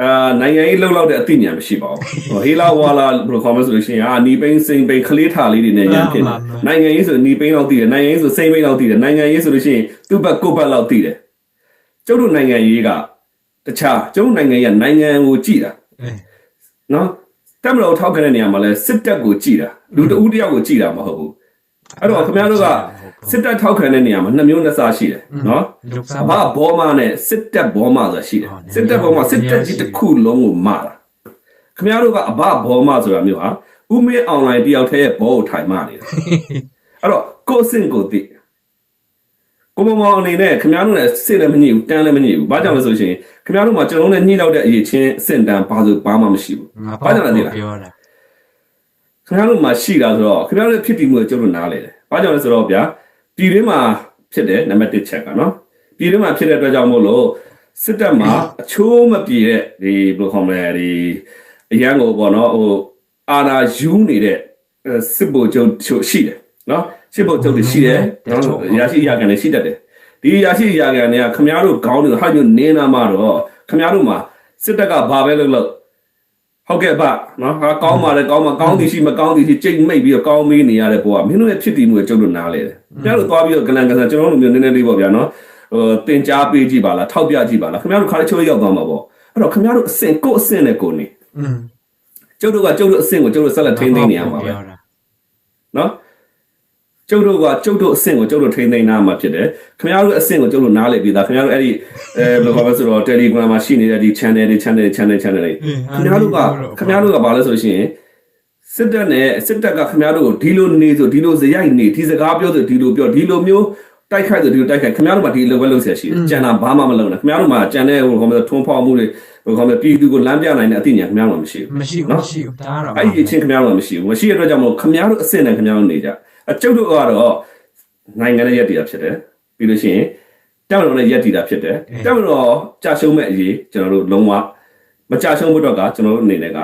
အာနိုင်ငံရေးလှုပ်လောက်တဲ့အသိဉာဏ်မရှိပါဘူးဟိုဟေလာဝါလာဘယ်လိုခေါ်မလဲဆိုလို့ရှိရင်အာနီပိန်းစိန်ပိန်းခလေးထာလေးတွေနဲ့ရန်ဖြစ်နေနိုင်ငံရေးဆိုနီပိန်းလောက်သိတယ်နိုင်ငံရေးဆိုစိန်ပိန်းလောက်သိတယ်နိုင်ငံရေးဆိုလို့ရှိရင်သူ့ဘက်ကိုယ့်ဘက်လောက်သိတယ်ကျုပ်တို့နိုင်ငံရေးကတခြားကျုပ်တို့နိုင်ငံရေးကနိုင်ငံကိုကြည်တာအဲနော်တက်မလို့ထောက်ခံတဲ့နေရာမှာလဲစစ်တပ်ကိုကြည်တာလူတဦးတစ်ယောက်ကိုကြည်တာမဟုတ်ဘူး အဲ့တော့ခင်ဗျားတို့ကစစ်တပ်ထောက်ခံတဲ့နေရာမှာနှစ်မျိုးနှစ်စားရှိတယ်နော်လုတ်စားအဘဘောမနဲ့စစ်တပ်ဘောမဆိုတာရှိတယ်ဟုတ်တယ်စစ်တပ်ဘောမဟုတ်တယ်စစ်တပ်ကြီးတစ်ခုလုံးကိုမတာခင်ဗျားတို့ကအဘဘောမဆိုတာမျိုးဟာဥမင်းအွန်လိုင်းတယောက်တည်းရဲ့ဘောကိုထိုင်မနေတာအဲ့တော့ကိုယ့်အဆင့်ကိုသိကိုမမောင်အနေနဲ့ခင်ဗျားတို့နဲ့စစ်လည်းမညှိဘူးတန်းလည်းမညှိဘူးဘာကြောင့်လဲဆိုရှင်ခင်ဗျားတို့မှာကျွန်တော်တို့နဲ့ညှိတော့တဲ့အရေးချင်းအဆင့်တန်းဘာလို့ဘာမှမရှိဘူးငါဘာကြောင့်လဲသိလားပြောတာ ခင်ဗျားတို့မှာရှိတာဆိုတော့ခင်ဗျားတို့ဖြစ်တည်မှုကိုကျုပ်တို့နားလေတယ်။ဘာကြောင့်လဲဆိုတော့ဗျာပြည်တွင်းမှာဖြစ်တယ်နံပါတ်1ချက်ကနော်။ပြည်တွင်းမှာဖြစ်တဲ့အတွက်ကြောင့်မို့လို့စစ်တပ်မှာအချိုးမပြေတဲ့ဒီဘယ်လိုခေါ်မလဲဒီအရန်ကိုပေါ့နော်ဟိုအာနာယူနေတဲ့အဲစစ်ဗိုလ်ချုပ်ချို့ရှိတယ်နော်။စစ်ဗိုလ်ချုပ်တွေရှိတယ်နော်။ရရှိရကန်တွေရှိတတ်တယ်။ဒီရရှိရကန်တွေကခင်ဗျားတို့ခေါင်းတွေဟာညနေနာမှာတော့ခင်ဗျားတို့မှာစစ်တပ်ကဘာပဲလုပ်လို့ ဟုတ်ကဲ့ဗျနော်ဟာကောင်းပါလေကောင်းပါကောင်းသည်ရှိမကောင်းသည်ရှိကြိတ်မိတ်ပြီးတော့ကောင်းမေးနေရတဲ့ဘဝမင်းတို့ရဲ့ဖြစ်တည်မှုကိုကျုပ်တို့နားလဲတယ်။ကျွန်တော်တို့သွားပြီးတော့ကလန်ကန်ဆန်ကျွန်တော်တို့မျိုးနည်းနည်းလေးပေါ့ဗျာနော်ဟိုတင် जा ပေးကြည့်ပါလားထောက်ပြကြည့်ပါလားခင်ဗျားတို့ခါလေးချိုးရောက်သွားမှာပေါ့အဲ့တော့ခင်ဗျားတို့အစင်ကိုယ့်အစင်နဲ့ကိုယ်နေ อืม ကျုပ်တို့ကကျုပ်တို့အစင်ကိုကျုပ်တို့ဆက်လက်ထိန်းသိမ်းနေရမှာပဲ ပြောတာ နော် ကျုပ်တို့ကကျုပ်တို့အဆင့်ကိုကျုပ်တို့ထိန်းသိမ်းနာမှာဖြစ်တယ်ခင်ဗျားတို့အဆင့်ကိုကျုပ်တို့နားလည်ပြီးသားခင်ဗျားတို့အဲ့ဒီအဲဘယ်လိုခေါ်မလဲဆိုတော့ Telegram မှာရှိနေတဲ့ဒီ channel တွေ channel တွေ channel channel တွေခင်ဗျားတို့ကခင်ဗျားတို့ကဘာလဲဆိုရှင်စစ်တပ်နဲ့စစ်တပ်ကခင်ဗျားတို့ကိုဒီလိုနေဆိုဒီလိုစရိုက်နေဒီစကားပြောဆိုဒီလိုပြောဒီလိုမျိုးတိုက်ခိုက်ဆိုဒီလိုတိုက်ခိုက်ခင်ဗျားတို့ကဒီလိုပဲလုပ်เสียရှိတယ်ကျန်တာဘာမှမလုပ်နဲ့ခင်ဗျားတို့မှာကျန်တဲ့ဟိုခေါ်မလဲထွန်းဖောက်မှုတွေဟိုခေါ်မလဲပြည်သူကိုလမ်းပြနိုင်တဲ့အသိဉာဏ်ခင်ဗျားတို့မှာမရှိဘူး မရှိဘူး နော် မရှိဘူးဒါတော့ အဲ့ဒီအချင်းခင်ဗျားတို့ကမရှိဘူးမရှိတဲ့အတွက်ကြောင့်မို့ခင်ဗျားတို့အစ်စ်နဲ့ခင်ဗျားတို့နေကြ အကျုပ်တို့ကတော့နိုင်ငံရဲ့ရက်တည်တာဖြစ်တယ်ပြီးလို့ရှိရင်တောင်တော်နဲ့ရက်တည်တာဖြစ်တယ်တောင်တော်ကြာရှုံးမဲ့အရေးကျွန်တော်တို့လုံးဝမကြာရှုံးဖို့တော့ကကျွန်တော်တို့အနေနဲ့က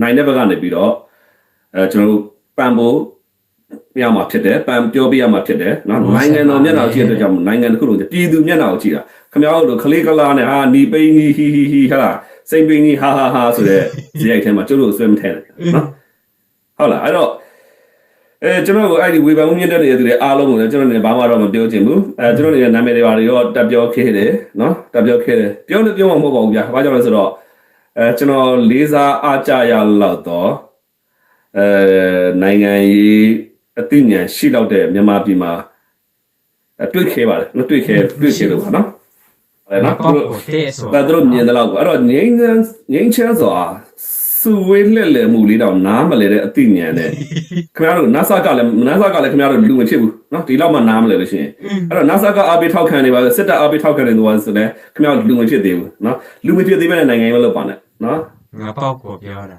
နိုင်တဲ့ဘက်ကနေပြီးတော့အဲကျွန်တော်တို့ပန်ဖို့ပြရမှာဖြစ်တယ်ပန်ပြောပြရမှာဖြစ်တယ်နော်နိုင်ငံတော်မျက်နှာကိုကြည့်တဲ့အတွက်ကြောင့်မို့နိုင်ငံတစ်ခုလုံးပြည်သူမျက်နှာကိုကြည့်တာခင်ဗျားတို့လိုခလေးကလာနဲ့ဟာနီပိန်းဟီဟီဟီဟီဟာလားစိန်ပိန်းဟီဟာဟာဟာဆိုတဲ့ဇယိုက်ထဲမှာကျုပ်တို့ဆွဲမထဲနဲ့နော်ဟုတ်လားအဲ့တော့ အဲကျွန်တော်တို့အဲ့ဒီဝေဖန်မှုမြင့်တဲ့နေတဲ့သူတွေအားလုံးကိုလည်းကျွန်တော်နေဘာမှတော့မပြောချင်ဘူးအဲကျွန်တော်နေတဲ့နာမည်တွေပါတွေရောတက်ပြောခဲ့တယ်နော်တက်ပြောခဲ့တယ်ပြောလို့ပြောမှာမဟုတ်ပါဘူးဗျာဘာကြောင့်လဲဆိုတော့အဲကျွန်တော်လေးစားအားကြရလောက်တော့အဲနိုင်ငံရေးအသိဉာဏ်ရှိလောက်တဲ့မြန်မာပြည်မှာအဲတွေ့ခဲ့ပါတယ်မတွေ့ခဲ့တွေ့ခဲ့လို့ပါနော်အဲ့ငါနော်ပေါ့သူတို့ကိုတဲ့ဆိုဒါတို့မြင်တယ်လို့ပေါ့အဲ့တော့ငိမ့်ငန်းငိမ့်ချမ်းစွာ စုဝေးလှည့်လည်မှုလေးတော့နားမလဲတဲ့အသိဉာဏ်နဲ့ခင်ဗျားတို့နတ်ဆကလည်းနတ်ဆကလည်းခင်ဗျားတို့လူမဖြစ်ဘူးနော်ဒီလောက်မှနားမလဲလို့ရှိရင်အဲ့တော့နတ်ဆကအာဘေးထောက်ခံနေပါစစ်တပ်အာဘေးထောက်ခံနေသူကဆိုလည်းခင်ဗျားတို့လူမဖြစ်သေးဘူးနော်လူမဖြစ်သေးပဲနဲ့နိုင်ငံရေးမလုပ်ပါနဲ့နော်ငါပေါက်ကိုပြောတာ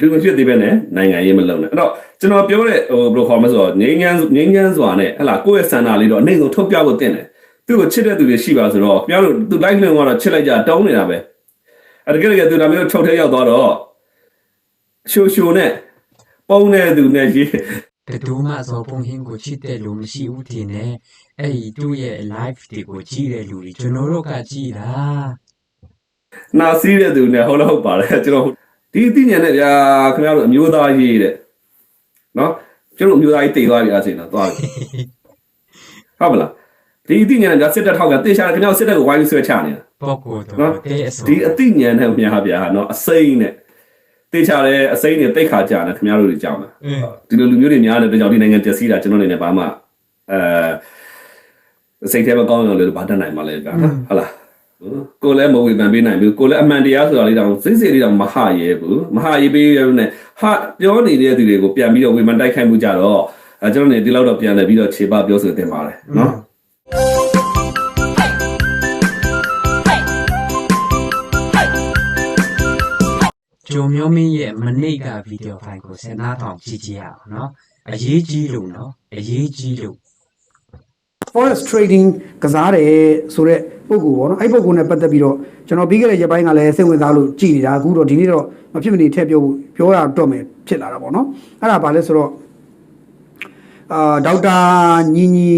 လူမဖြစ်သေးပဲနဲ့နိုင်ငံရေးမလုပ်နဲ့အဲ့တော့ကျွန်တော်ပြောတဲ့ဟိုဘယ်လိုခေါ်မလဲဆိုတော့ငိမ့်ငန်းငိမ့်ငန်းစွာနဲ့ဟဲ့လားကိုယ့်ရဲ့စံနာလေးတော့အနိုင်ဆုံးထုတ်ပြဖို့တင်တယ်သူ့ကိုချစ်တဲ့သူတွေရှိပါဆိုတော့ခင်ဗျားတို့သူ live လွှင့်သွားတော့ချစ်လိုက်ကြတောင်းနေတာပဲအဲ့တကယ်တကယ်သူဒါမျိုးထုတ်ထဲရောက်သွားတော့ ရှိုရှိုနဲ့ပုံတဲ့သူနဲ့ရေးဘယ်သူမှဇော်ဖုန်းဟင်းကိုချစ်တဲ့လူမရှိဘူးထင်တယ်အဲ့ဒီသူ့ရဲ့ live တွေကိုကြည့်တဲ့လူတွေကျွန်တော်တို့ကကြည့်တာနာစီးတဲ့သူနဲ့ဟုတ်လားဟုတ်ပါတယ်ကျွန်တော်ဒီအသိဉာဏ်နဲ့ဗျာခင်ဗျားတို့အမျိုးသားရေးတဲ့နော်ကျွန်တော်အမျိုးသားရေးတိတ်သွားပြီအဲ့ဒါဆိုရင်တော့သွားပြီဟုတ်မလားဒီအသိဉာဏ်နဲ့ဒါစစ်တပ်ထောက်ကတေချာခင်ဗျားတို့စစ်တပ်ကိုဝိုင်းပြီးဆွဲချနေတာပေါ့ကိုတော့နော်တဲ့အစောဒီအသိဉာဏ်နဲ့များဗျာနော်အစိမ့်နဲ့ တေချာတယ်အစိမ့်နဲ့တိတ်ခါကြတယ်ခင်ဗျားတို့တွေကြောင်းတာအင်းဒီလိုလူမျိုးတွေများတဲ့တကြောင်ဒီနိုင်ငံပျက်စီးတာကျွန်တော်အနေနဲ့ဘာမှအဲစိတ်ထဲမကောင်းအောင်လည်းဘာတတ်နိုင်မှလဲဗျာနော်ဟုတ်လားကိုလည်းမဝေဖန်ပေးနိုင်ဘူးကိုလည်းအမှန်တရားဆိုတာလေးတောင်စိတ်စိတ်လေးတောင်မဟရဲဘူးမဟရဲပေးရတဲ့ဟာပြောနေတဲ့သူတွေကိုပြန်ပြီးတော့ဝေဖန်တိုက်ခိုက်မှုကြတော့အဲကျွန်တော်နေဒီလောက်တော့ပြန်လဲပြီးတော့ခြေပပြောဆိုတင်ပါတယ်နော် ဂျုံမျိုးမင်းရဲ့မနေ့ကဗီဒီယိုဖိုင်ကိုစနားထောင်ကြည့်ကြရအောင်နော်အရေးကြီးလို့နော်အရေးကြီးလို့ forex trading ကစားတယ်ဆိုတော့ပုံကူပေါ့နော်အဲ့ပုံကူနဲ့ပတ်သက်ပြီးတော့ကျွန်တော်ပြီးခဲ့တဲ့ရက်ပိုင်းကလည်းစိတ်ဝင်စားလို့ကြည်နေတာအခုတော့ဒီနေ့တော့မဖြစ်မနေထည့်ပြောဖို့ပြောရတော့မယ်ဖြစ်လာတာပေါ့နော်အဲ့ဒါဘာလဲဆိုတော့အာဒေါက်တာညီညီ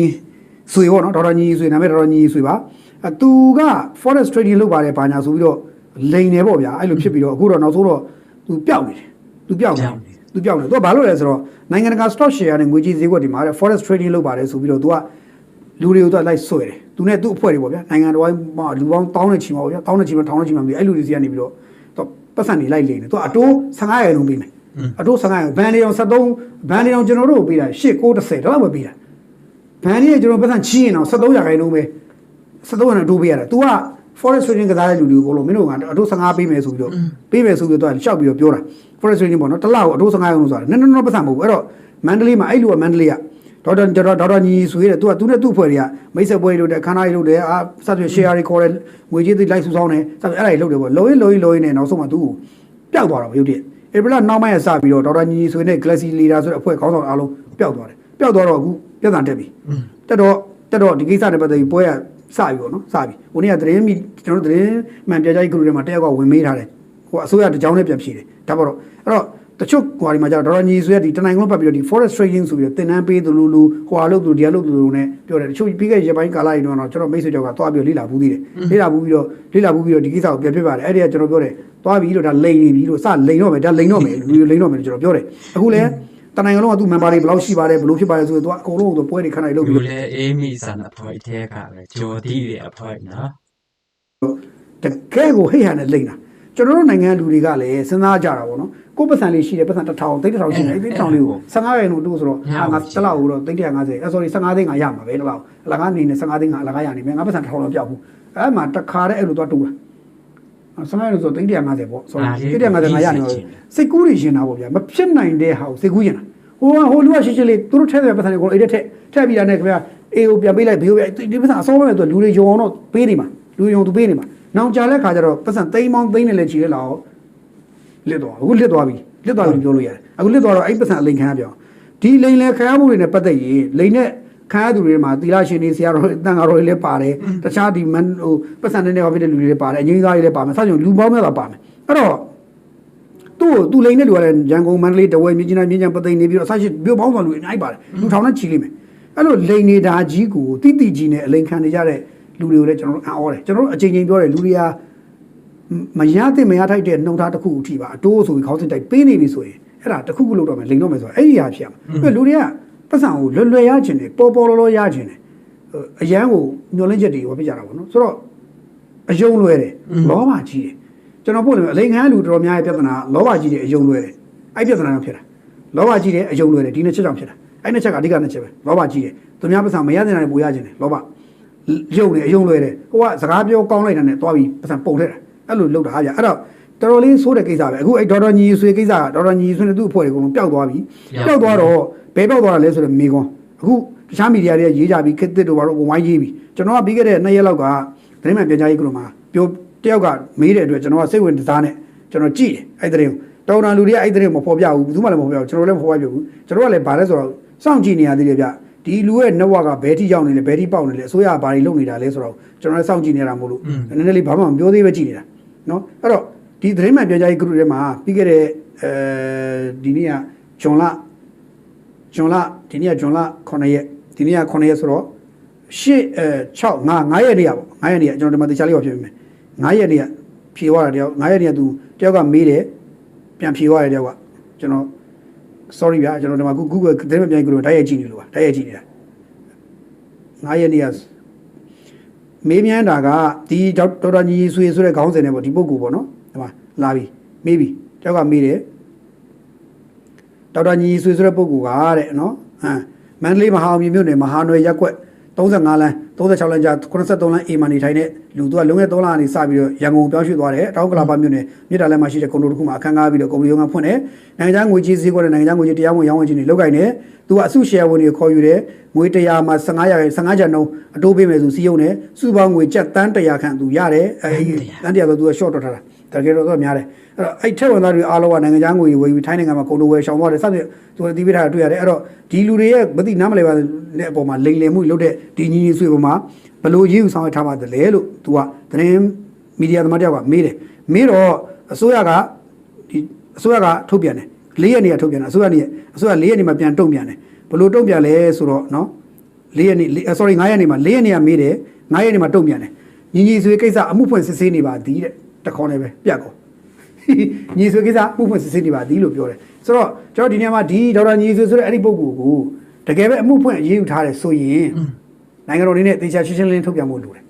ဆွေပေါ့နော်ဒေါက်တာညီညီဆွေနာမည်ဒေါက်တာညီညီဆွေပါအဲသူက forex trading လုပ်ပါတယ်ဘာညာဆိုပြီးတော့ လိန်နေပေါ့ဗျာအဲ့လိုဖြစ်ပြီးတော့အခုတော့နောက်ဆုံးတော့သူပျောက်နေတယ်သူပျောက်နေတယ်သူပြောင်းတယ်သူကဘာလို့လဲဆိုတော့နိုင်ငံတကာ stock share နဲ့ငွေကြေးဈေးကွက်တွေမှာတဲ့ forex trading လုပ်ပါတယ်ဆိုပြီးတော့သူကလူတွေကိုသူကလိုက်ဆွဲတယ်သူနဲ့သူ့အဖွဲ့တွေပေါ့ဗျာနိုင်ငံတော်မှာလူပေါင်းတောင်းနဲ့ချီမှာပေါ့ဗျာတောင်းနဲ့ချီမှာထောင်နဲ့ချီမှာပြီးအဲ့လူတွေစီကနေပြီးတော့သူပတ်စံတွေလိုက်လိမ့်တယ်သူကအတိုး15ရာခိုင်နှုန်းပေးမယ်အတိုး15ရာခိုင်ဘန်လေးအောင်73ဘန်လေးအောင်ကျွန်တော်တို့ကိုပေးတာ8 9 10တော့ပဲပေးတာဘန်လေးကကျွန်တော်ပတ်စံချီရင်တော့73ရာခိုင်နှုန်းပဲ73ရာခိုင်နှုန်းတိုးပေးရတာ तू က forex trading ကစားတဲ့လူတွေကိုလို့မင်းတို့ကအတိုး15ပေးမယ်ဆိုပြီးတော့ပေးမယ်ဆိုပြီးတော့သူကရှောက်ပြီးတော့ပြောတာ forex trading ပေါ့နော်တစ်လောက်အတိုး15ရာခိုင်နှုန်းဆိုတာနည်းနည်းတော့ပတ်စံမဟုတ်ဘူးအဲ့တော့မန္တလေးမှာအဲ့လူကမန္တလေးကဒေါက်တာဒေါက်တာဒေါက်တာညီဆိုရတဲ့ तू ကသူနဲ့သူ့ဖွဲ့တွေကမိတ်ဆက်ပွဲတွေလုပ်တယ်အခမ်းအနားတွေလုပ်တယ်အာစသဖြင့် share တွေခေါ်တယ်ငွေကြေးတွေလိုက်စုဆောင်းတယ်စသဖြင့်အဲ့ဒါတွေလုပ်တယ်ပေါ့လုံရင်လုံရင်လုံရင်နဲ့နောက်ဆုံးမှ तू ကိုပျောက်သွားတာပေါ့ရုပ်တရက်ဧပြီလနောက်ပိုင်းကစပြီးတော့ဒေါက်တာညီဆိုတဲ့ Galaxy Leader ဆိုတဲ့အဖွဲ့ခေါင်းဆောင်အားလုံးပျောက်သွားတယ်ပျောက်သွားတော့အခုပြဿနာတက်ပြီတက်တော့တက်တော့ဒီကိစ္စနဲ့ပတ်သက်ပြီးပွဲက စပြီပေါ့နော်စပြီဟိုနေ့ကသတင်းမီကျွန်တော်တို့သတင်းမှန်ပြကြိုက် group ထဲမှာတယောက်ကဝင်မေးထားတယ်ဟိုအစိုးရတကြောင်နဲ့ပြန်ဖြေတယ်ဒါပေါ့တော့အဲ့တော့တချို့ဟိုဒီမှာကျတော့ဒေါ်လာညီဆိုရဒီတနိုင်လုံးပတ်ပြီးတော့ဒီ forest trading ဆိုပြီးတော့တင်နန်းပေးသူလူလူဟိုဟာလုပ်သူဒီဟာလုပ်သူလူနဲ့ပြောတယ်တချို့ပြီးခဲ့ရပိုင်းကာလကြီးတော့ကျွန်တော်မိတ်ဆွေကြောက်ကသွားပြီးတော့လေ့လာဘူးသေးတယ်လေ့လာဘူးပြီးတော့လေ့လာဘူးပြီးတော့ဒီကိစ္စကိုပြန်ပြပါတယ်အဲ့ဒီကကျွန်တော်ပြောတယ်သွားပြီးတော့ဒါလိန်နေပြီလို့စလိန်တော့မယ်ဒါလိန်တော့မယ်လူလိန်တော့မယ်လို့ကျွန်တော်ပြောတယ်အခုလည်း တနိုင်လုံးကသူ့ member တွေဘယ်လောက်ရှိပါတယ်ဘယ်လိုဖြစ်ပါတယ်ဆိုတော့သူကအကုန်လုံးကိုပွဲတွေခဏနေလုပ်ပြီးလူတော့လေအေးမီဆန်အဖွဲထဲကပဲဂျော်တီရဲ့အဖွဲနော်တကယ်ကိုဟိတ်ဟန်နဲ့လိမ့်တာကျွန်တော်တို့နိုင်ငံလူတွေကလည်းစဉ်းစားကြတာပေါ့နော်ကိုယ်ပတ်စံလေးရှိတယ်ပတ်စံတစ်ထောင်သိန်းတစ်ထောင်ရှိတယ်အဲ့ဒီတစ်ထောင်လေးကို15ရာခိုင်နှုန်းတိုးဆိုတော့အာငါတစ်လောက်ကိုတော့သိန်း150အဲ sorry 15သိန်းငါရမှာပဲတစ်လောက်အလကားနေနေ15သိန်းငါအလကားရနေမယ်ငါပတ်စံတစ်ထောင်တော့ပြောက်ဘူးအဲ့မှာတစ်ခါတည်းအဲ့လိုတော့တိုးတာ 15ရာခိုင်နှုန်းဆိုသိန်း150ပေါ့ sorry သိန်း150ငါရနေပါစိတ်ကူးရရှင်တာပေါ့ဗျာမဖြစ်နိုင်တဲ့ဟာကိုစိတ်ကူးရင်တာဟိုကဟိုလူကရှိရှိလေးသူတို့ထဲတဲ့ပတ်စံတွေကိုအဲ့ဒါထက်ထက်ပြီးတာနဲ့ခင်ဗျာအေကိုပြန်ပေးလိုက်ဘေးကိုဒီပတ်စံအစောပဲဆိုလူတွေယုံအောင်တော့ပေးနေမှာလူယုံသူပေးနေမှာနောင်ကြတဲ့ခါကျတော့ပတ်စံသိန်းပေါင်းသိန်းနဲ့လည်းချီရလောက်လစ်သွားအခုလစ်သွားပြီလစ်သွားပြီပြောလို့ရတယ်အခုလစ်သွားတော့အဲ့ပတ်စံအလိန်ခံရပြောင်းဒီလိန်လေခံရမှုတွေနဲ့ပတ်သက်ရင်လိန်နဲ့ ခံရသူတွေမှာသီလရှင်တွေဆရာတော်တွေတန်ဃာတော်တွေလည်းပါတယ်တခြားဒီမန်ဟိုပတ်စံတွေနဲ့ဟောဖြစ်တဲ့လူတွေလည်းပါတယ်အငြိမ်းသားတွေလည်းပါမယ်ဆက်ကြုံလူပေါင်းများတာပါမယ်အဲ့တော့သူ့သူလိန်နဲ့လူကလည်းရန်ကုန်မန္တလေးတဝဲမြင်းကြီးနားမြင်းချံပသိမ်နေပြီးတော့ဆက်ရှိမြို့ပေါင်းဆောင်လူအများကြီးပါတယ်လူထောင်နဲ့ချီလိမ့်မယ်အဲ့လိုလိန်နေတာကြီးကိုတိတိကြီးနဲ့အလိန်ခံနေကြတဲ့လူတွေကိုလည်းကျွန်တော်တို့အံ့ဩတယ်ကျွန်တော်တို့အချိန်ချင်းပြောတယ်လူတွေကမရတဲ့မရထိုက်တဲ့နှုံထားတစ်ခုအထိပါအတိုးဆိုပြီးခေါင်းစဉ်တိုက်ပေးနေပြီဆိုရင်အဲ့ဒါတစ်ခုခုလုပ်တော့မယ်လိန်တော့မယ်ဆိုတော့အဲ့ဒီဟာဖြစ်ရမှာအဲ့လူတွေက ပတ်စံကိုလွယ်လွယ်ရခြင်းတယ်ပေါ်ပေါ်လောလောရခြင်းတယ်အရန်ကိုညှော်လင့်ချက်တွေဟောပြကြတာပေါ့နော်ဆိုတော့အယုံလွယ်တယ်လောဘကြီးတယ်ကျွန်တော်ပို့လို့အလိန်ခံလူတော်များရဲ့ပြဿနာလောဘကြီးတယ်အယုံလွယ်တယ်အဲ့ပြဿနာကဖြစ်တာလောဘကြီးတယ်အယုံလွယ်တယ်ဒီနှစ်ချက်ကြောင့်ဖြစ်တာအဲ့နှစ်ချက်ကအဓိကနှစ်ချက်ပဲလောဘကြီးတယ်သူများပတ်စံမရတဲ့နိုင်ပူရခြင်းတယ်လောဘယုံတယ်အယုံလွယ်တယ်ဟိုကစကားပြောကောင်းလိုက်တာနဲ့တွားပြီးပတ်စံပုံထက်တာအဲ့လိုလုပ်တာဗျအဲ့တော့တော်တော်လေးဆိုးတဲ့ကိစ္စပဲအခုအဲ့ဒေါ်တော်ညီဆွေကိစ္စကဒေါ်တော်ညီဆွေနဲ့သူ့အဖွဲ့တွေအကုန်လုံးပျောက်သွားပြီပျောက်သွားတော့ ဘယ်ပျောက်သွားတာလဲဆိုတော့မေကွန်အခုတခြားမီဒီယာတွေကရေးကြပြီးခက်တစ်တို့ဘာလို့ဝိုင်းရေးပြီကျွန်တော်ကပြီးခဲ့တဲ့နှစ်ရက်လောက်ကသတင်းမှန်ပြန်ကြားရေးကလို့မှာပြောတယောက်ကမေးတဲ့အတွက်ကျွန်တော်ကစိတ်ဝင်စားနဲ့ကျွန်တော်ကြည့်တယ်အဲ့တဲ့ရင်တော်တော်လူတွေကအဲ့တဲ့မဖော်ပြဘူးဘူးမှလည်းမဖော်ပြဘူးကျွန်တော်လည်းမဖော်ပြဘူးကျွန်တော်ကလည်းဗာလဲဆိုတော့စောင့်ကြည့်နေရသေးတယ်ဗျဒီလူရဲ့ network ကဘယ်ထိရောက်နေလဲဘယ်ထိပေါက်နေလဲအစိုးရကဘာတွေလုပ်နေတာလဲဆိုတော့ကျွန်တော်လည်းစောင့်ကြည့်နေတာမို့လို့နည်းနည်းလေးဘာမှမပြောသေးပဲကြည့်နေတာနော်အဲ့တော့ဒီသတင်းမှန်ပြောကြရေး group ထဲမှာပြီးခဲ့တဲ့အဲဒီနေ့ကဂျွန်လ ဂျွန်လဒီနေ့ကဂျွန်လ9ရက်ဒီနေ့က9ရက်ဆိုတော့ရှစ်အဲ6 9 9ရက်တည်းရပေါ့9ရက်တည်းရကျွန်တော်ဒီမှာတခြားလေးပါဖြစ်ပြီမယ်9ရက်တည်းရဖြေသွားတာတယောက်9ရက်တည်းရသူတယောက်ကမေးတယ်ပြန်ဖြေသွားတယ်တယောက်ကကျွန်တော် sorry ဗျာကျွန်တော်ဒီမှာ Google သတင်းမပြန်ကြည့်လို့တိုက်ရိုက်ကြည့်နေလို့ပါတိုက်ရိုက်ကြည့်နေတာ9ရက်နေ့ကမေးမြန်းတာကဒီဒေါက်တာညီဆွေဆိုတဲ့ခေါင်းစဉ်နဲ့ပေါ့ဒီပုဂ္ဂိုလ်ပေါ့နော်ဒီမှာလာပြီမေးပြီတယောက်ကမေးတယ် ဒေါက်တာညီဆွေဆိုတဲ့ပုဂ္ဂိုလ်ကတဲ့နော်ဟမ်မန္တလေးမဟာအောင်မြေမြို့နယ်မဟာနွယ်ရက်ကွက်35လမ်း36လမ်းကြား83လမ်းအေမာနေထိုင်တဲ့လူသူကလုံခဲ့3လကနေစပြီးတော့ရန်ကုန်ပြောင်းရွှေ့သွားတယ်တောင်ကလာပါမြို့နယ်မြေတားလမ်းမှာရှိတဲ့ကွန်ဒိုတစ်ခုမှာအခန်းကားပြီးတော့ကုမ္ပဏီရုံးကဖွင့်တယ်နိုင်ငံခြားငွေကြေးဈေးကွက်နဲ့နိုင်ငံခြားငွေကြေးတရားဝင်ရောင်းဝယ်ခြင်းတွေလုပ်ကိုင်တယ်သူကအစုရှယ်ဝင်တွေခေါ်ယူတယ်ငွေ100မှာ15ရာခိုင်15ကျပ်နှုန်းအတိုးပေးမယ်ဆိုစီးရုံတယ်စုပေါင်းငွေကျပ်တန်း100ခန့်သူရတယ်အဲဒီတန်း100ဆိုသူက short တော့ထားတာ တကယ်တော့သူကများတယ်အဲ့တော့အဲ့ထက်ဝင်သားတွေအားလုံးကနိုင်ငံခြားငွေဝယ်ပြီးထိုင်းနိုင်ငံမှာကုန်လိုဝယ်ရှောင်သွားတယ်စသဖြင့်သူကတီးပေးထားတာတွေ့ရတယ်အဲ့တော့ဒီလူတွေရဲ့မသိနားမလဲပါတဲ့အပေါ်မှာလိမ်လည်မှုလုပ်တဲ့ဒီညီညီဆွေပေါ်မှာဘလို့ရေးယူဆောင်ရထားပါတယ်လဲလို့သူကသတင်းမီဒီယာသမားတယောက်ကမေးတယ်မေးတော့အစိုးရကဒီအစိုးရကထုတ်ပြန်တယ်၄ရက်နေကထုတ်ပြန်တယ်အစိုးရနေအစိုးရ၄ရက်နေမှာပြန်တုံ့ပြန်တယ်ဘလို့တုံ့ပြန်လဲဆိုတော့နော်၄ရက်နေ sorry 9ရက်နေမှာ၄ရက်နေကမေးတယ်9ရက်နေမှာတုံ့ပြန်တယ်ညီညီဆွေကိစ္စအမှုဖွင့်စစ်ဆေးနေပါသည်တဲ့ တခေါနဲ့ပဲပြတ်ကောညီဆွေကိစ္စမှုဖွင့်စစ်ဆေးနေပါသည်လို့ပြောတယ်ဆိုတော့ကျွန်တော်ဒီနေရာမှာဒီဒေါက်တာညီဆွေဆိုတဲ့အဲ့ဒီပုဂ္ဂိုလ်ကိုတကယ်ပဲအမှုဖွင့်အရေးယူထားတယ်ဆိုရင်နိုင်ငံတော်အနေနဲ့တေချာရှင်းရှင်းလင်းလင်းထုတ်ပြန်ဖို့လိုတယ်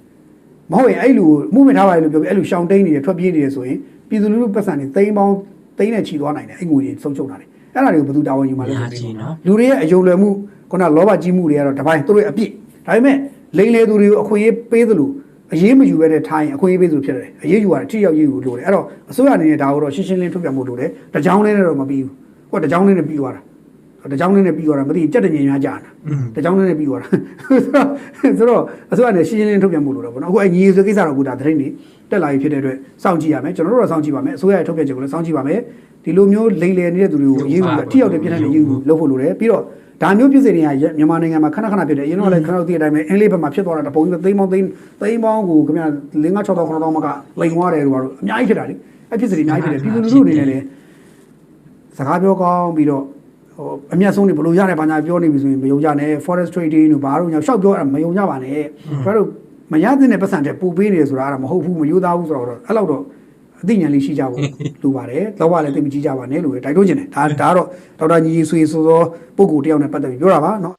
မဟုတ်ရင်အဲ့လူကိုမှုမထားပါလေလို့ပြောပြီးအဲ့လူရှောင်တိန်နေတယ်ထွက်ပြေးနေတယ်ဆိုရင်ပြည်သူလူထုပတ်စံတွေတိန်ပေါင်းတိန်နဲ့ချီသွားနိုင်တယ်အဲ့ငွေတွေဆုံးရှုံးတာတယ်အဲ့ဒါတွေကိုဘယ်သူတာဝန်ယူမှာလဲဆိုပြီးလူတွေရဲ့အယုံလွယ်မှုခုနလောဘကြီးမှုတွေကတော့တစ်ပိုင်းသူတို့ရဲ့အပြစ်ဒါပေမဲ့လိန်လေသူတွေကိုအခွင့်အရေးပေးသလို အရေးမယူဘဲနဲ့ထိုင်းအခွင့်အရေးပေးသလိုဖြစ်တယ်အရေးယူရတယ်ထိရောက်ရေးယူလို့တယ်အဲ့တော့အစိုးရအနေနဲ့ဒါကိုတော့ရှင်းရှင်းလင်းထုတ်ပြန်ဖို့လိုတယ်တကြောင်လေးနဲ့တော့မပြီးဘူးဟိုတကြောင်လေးနဲ့ပြီးသွားတာတကြောင်လေးနဲ့ပြီးသွားတာမသိကြက်တငင်များကြာတာတကြောင်လေးနဲ့ပြီးသွားတာဆိုတော့အစိုးရအနေနဲ့ရှင်းရှင်းလင်းထုတ်ပြန်ဖို့လိုတယ်ပေါ့နော်အခုအညီဆိုကိစ္စတော့အခုဒါသတင်းတွေတက်လာပြီဖြစ်တဲ့အတွက်စောင့်ကြည့်ရမယ်ကျွန်တော်တို့တော့စောင့်ကြည့်ပါမယ်အစိုးရရဲ့ထုတ်ပြန်ချက်ကိုလည်းစောင့်ကြည့်ပါမယ်ဒီလိုမျိုးလိမ်လည်နေတဲ့သူတွေကိုအရေးယူတာထိရောက်တဲ့ပြည်ထောင်စုရေးယူလုပ်ဖို့လိုတယ်ပြီးတော့ ဒါမျိုးပြည်စင်တွေကမြန်မာနိုင်ငံမှာခဏခဏဖြစ်တယ်အရင်တော့လည်းခဏသိတဲ့အတိုင်းပဲအင်္ဂလိပ်ဘက်မှာဖြစ်သွားတာတပုံသိန်းပေါင်းသိန်းသိန်းပေါင်းကိုခင်ဗျာ5 6 6 9 000မကလိန်သွားတယ်လို့ကတော့အများကြီးဖြစ်တာလေအဲ့ဖြစ်စတွေအများကြီးဖြစ်တယ်ပြည်သူလူထုအနေနဲ့လည်းစကားပြောကောင်းပြီးတော့ဟိုအမျက်ဆုံးတွေဘလို့ရတယ်ဘာညာပြောနေပြီဆိုရင်မယုံကြနဲ့ forest trading တို့ဘာတို့ညာရှောက်ပြောအဲ့မယုံကြပါနဲ့ဘာလို့မရတဲ့ပတ်စံတဲ့ပူပေးနေတယ်ဆိုတာအဲ့ဒါမဟုတ်ဘူးမယိုးသားဘူးဆိုတော့အဲ့လောက်တော့ အသိဉာဏ်လေးရှိကြဖို့လိုပါတယ်တော့ကလည်းသိမကြည့်ကြပါနဲ့လို့တိုက်တွန်းချင်တယ်ဒါဒါကတော့ဒေါက်တာညီကြီးဆွေဆိုသောပုဂ္ဂိုလ်တယောက်နဲ့ပတ်သက်ပြီးပြောတာပါเนาะ